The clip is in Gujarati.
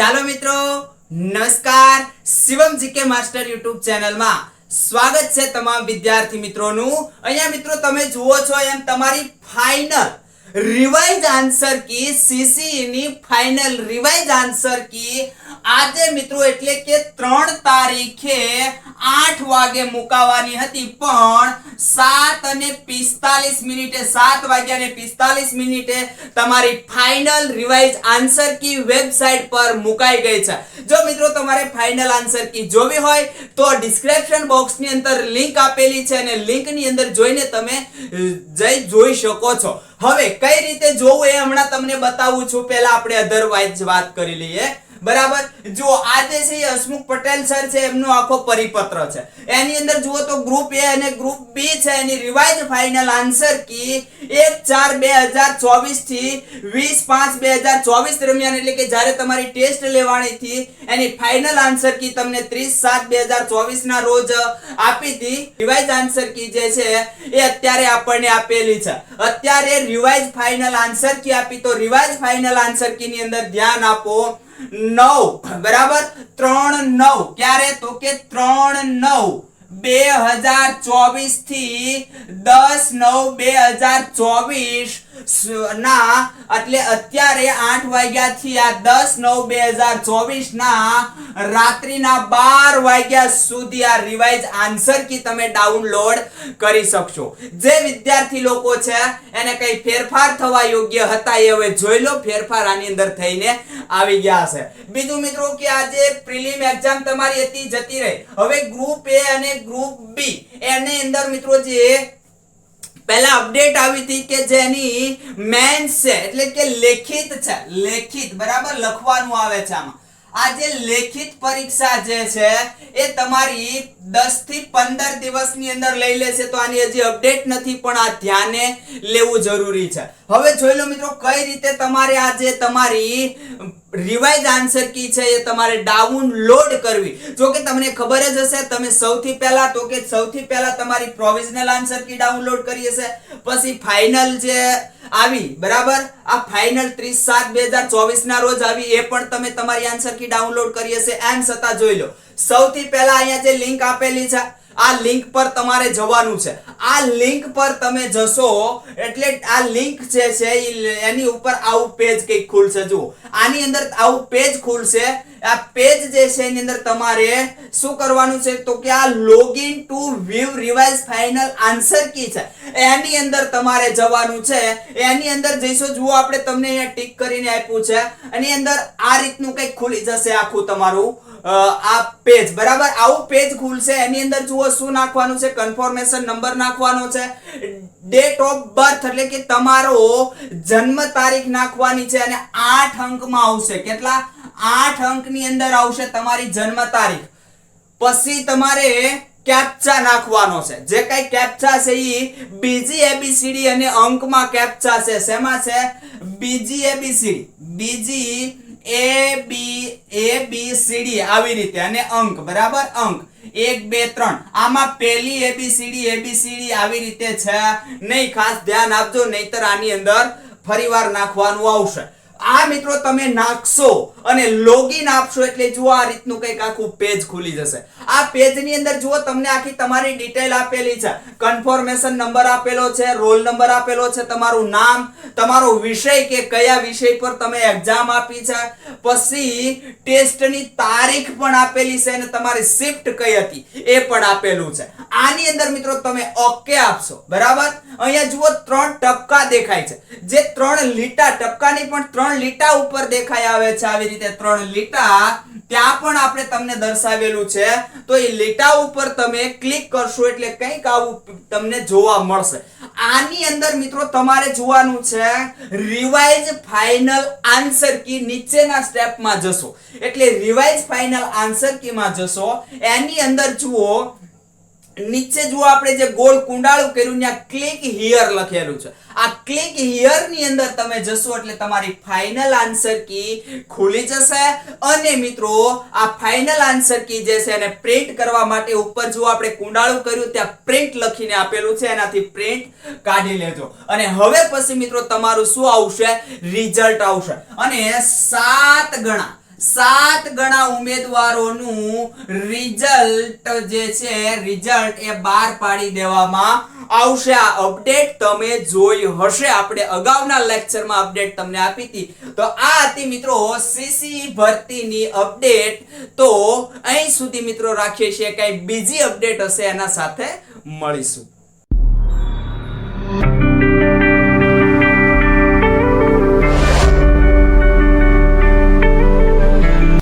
ચાલો મિત્રો, નમસ્કાર. શિવમ જીકે માસ્ટર યુટ્યુબ ચેનલમાં સ્વાગત છે તમામ વિદ્યાર્થી મિત્રોનું. અહીંયા મિત્રો તમે જુઓ છો એમ તમારી ફાઇનલ રિવાઇઝ આન્સર કી સીસીઈની ફાઇનલ રિવાઇઝ આન્સર કી આજે મિત્રો એટલે કે ત્રણ તારીખે આઠ વાગે મુકાવાની હતી, પણ સાત અને પિસ્તાલીસ મિનિટે, સાત વાગ્યા ને પિસ્તાલીસ મિનિટે તમારી final revise answer key website પર મુકાઈ ગઈ છે. જો મિત્રો તમારે ફાઇનલ આન્સર કી જોવી હોય, તો ડિસ્ક્રિપ્શન બોક્સની અંદર લિંક આપેલી છે અને લિંકની અંદર જોઈને તમે જઈ જોઈ શકો છો. હવે કઈ રીતે જોવું એ હમણાં તમને બતાવું છું. પહેલા આપણે અધરવાઇઝ વાત કરી લઈએ. બરાબર? જો આજે છે એ હસમુખ પટેલ સર છે, એમનો આખો પરિપત્ર છે. એની અંદર જુઓ તો ગ્રુપ એ અને ગ્રુપ બી છે, એની રિવાઇઝ ફાઇનલ આન્સર કી એક ચાર બે હજાર ચોવીસથી વીસ પાંચ બે હજાર ચોવીસ દરમિયાન, એટલે કે જ્યારે તમારી ટેસ્ટ લેવાની હતી, એની ફાઇનલ આન્સર કી તમને ત્રીસ સાત બે હજાર ચોવીસ ના રોજ આપી હતી રિવાઇઝ આન્સર કી જે છે એ અત્યારે આપણને આપેલી છે. અત્યારે રિવાઇઝ ફાઇનલ આન્સર કી આપી, તો રિવાઇઝ ફાઇનલ આન્સર કી ની અંદર ધ્યાન આપો. નવ. બરાબર? ત્રણ નવ. ક્યારે? તો કે ત્રણ નવ. બે હજાર ચોવીસથી દસ નવ બે હજાર ચોવીસ ના એટલે અત્યારે આઠ વાગ્યા થી આ દસ નવ બે હજાર ચોવીસ ના રાત્રિના બાર વાગ્યા સુધી આ રિવાઇઝ આન્સર કી તમે ડાઉનલોડ કરી શકશો. જે વિદ્યાર્થી લોકો છે, એને કઈ ફેરફાર થવા યોગ્ય હતા એ હવે જોઈ લો, ફેરફાર આની અંદર થઈને આવી ગયા છે. બીજું મિત્રો કે આજે પ્રિલિમ એક્ઝામ તમારી હતી, જતી રહી. હવે ગ્રુપ એ અને ગ્રુપ બી એની અંદર મિત્રો જે પહેલા અપડેટ આવી હતી કે જેની મેન્સ છે, એટલે કે લેખિત છે, લેખિત, બરાબર? લખવાનું આવે છે આમાં. આ જે લેખિત પરીક્ષા જે છે, એ તમારી 10 થી 15 દિવસની અંદર લઈ લેશે, તો આની હજી અપડેટ નથી, પણ આ ધ્યાને લેવું જરૂરી છે. હવે જોઈ લો મિત્રો, કઈ રીતે તમારે આ જે તમારી રિવાઇઝ આન્સર કી છે એ તમારે ડાઉનલોડ કરવી. જો કે તમને ખબર જ હશે, તમે સૌથી પહેલા, તો કે સૌથી પહેલા તમારી પ્રોવિઝનલ આન્સર કી ડાઉનલોડ કરી હશે. પછી ફાઇનલ જે આવી, બરાબર? આ ફાઇનલ 30 7 2024 ના રોજ આવી, એ પણ તમે તમારી આન્સર કી ડાઉનલોડ કરી હશે. એમ છતાં જોઈ લો. સૌથી પહેલા અહીંયા જે લિંક આપેલી છે આ લિંક પર તમારે જવાનું છે. આ લિંક પર તમે જશો એટલે આ લિંક જે છે એની ઉપર આવું પેજ કંઈક ખુલશે. જુઓ, આની અંદર આવું પેજ ખુલશે. આ પેજ જે છે એની અંદર તમારે શું કરવાનું છે તો કે આ login to view revise final answer key છે. એની અંદર તમારે જવાનું છે. એની અંદર જઈશું. જુઓ, આપણે તમને અહીંયા ટીક કરીને આપ્યું છે. એની અંદર આ રીતનું કંઈક ખુલી જશે આખું તમારું. આ પેજ બરાબર? આવું પેજ ખુલશે. એની અંદર જુઓ શું નાખવાનું છે. કન્ફર્મેશન નંબર નાખવાનો છે. ડેટ ઓફ બર્થ એટલે કે તમારો જન્મ તારીખ નાખવાની છે અને આઠ અંકમાં આવશે. કેટલા? આઠ અંકની અંદર આવશે તમારી જન્મ તારીખ. પછી તમારે કેપ્ચા નાખવાનો છે. જે કઈ કેપ્ચા છે એ બીજી એબીસીડી અને અંકમાં કેપ્ચા છે. શેમાં છે? બીજી એબીસીડી બીજી એ બી એ બી સી ડી આવી રીતે. અને અંક, બરાબર? અંક. એક, બે, ત્રણ. આમાં પહેલી એબીસીડી એબીસીડી આવી રીતે છે. નહીં, ખાસ ધ્યાન આપજો, નહીતર આની અંદર ફરીવાર નાખવાનું આવશે. આ મિત્રો તમે નાખશો અને લોગિન આપશો એટલે જુઓ આ રીતનું કંઈક આખું પેજ ખુલી જશે. આ પેજની અંદર જુઓ તમને આખી તમારી ડિટેલ આપેલી છે. કન્ફર્મેશન નંબર આપેલો છે, રોલ નંબર આપેલો છે, તમારું નામ, તમારો વિષય કે કયા વિષય પર તમે એક્ઝામ આપી છે. પછી ટેસ્ટની તારીખ પણ આપેલી છે અને તમારી શિફ્ટ કઈ હતી એ પણ આપેલું છે. આની અંદર મિત્રો તમે ઓકે આપશો, બરાબર? અહીંયા જુઓ ત્રણ ટપકા દેખાય છે. જે ત્રણ લીટા ટપકાની પણ ત્રણ લીટા ઉપર દેખાય આવે છે આવી રીતે ત્રણ લીટા. ત્યાં પણ આપણે તમને દર્શાવેલું છે. તો એ લીટા ઉપર તમે ક્લિક કરશો એટલે કંઈક આવું તમને જોવા મળશે. આની અંદર મિત્રો તમારે જોવાનું છે, રિવાઇઝ ફાઇનલ આન્સર કી નીચેના સ્ટેપમાં જશો. એટલે રિવાઇઝ ફાઇનલ આન્સર કીમાં જશો. એની અંદર જુઓ નીચે જુઓ આપણે જે ગોળ કુંડાળું કર્યું, ત્યાં ક્લિક હિયર લખેલું છે. આ ક્લિક હિયરની અંદર તમે જશો એટલે તમારી ફાઇનલ આન્સર કી ખુલી જશે. અને મિત્રો, આ ફાઇનલ આન્સર કી જે છે એને પ્રિન્ટ કરવા માટે ઉપર જુઓ આપણે કુંડાળું કર્યું, ત્યાં પ્રિન્ટ લખીને આપેલું છે. એનાથી પ્રિન્ટ કાઢી લેજો. અને હવે પછી મિત્રો તમારું શું આવશે? રિઝલ્ટ આવશે. અને સાત ગણા. સાત ગણા ઉમેદવારોનું રિઝલ્ટ જે છે રિઝલ્ટ એ બહાર પાડી દેવામાં આવશે. આ અપડેટ તમે જોઈ હશે. આપણે અગાઉના લેક્ચરમાં અપડેટ તમને આપી હતી. તો આ હતી મિત્રો સીસી ભરતીની અપડેટ તો અહીં સુધી મિત્રો રાખીએ છીએ. કઈ બીજી અપડેટ હશે એના સાથે મળીશું.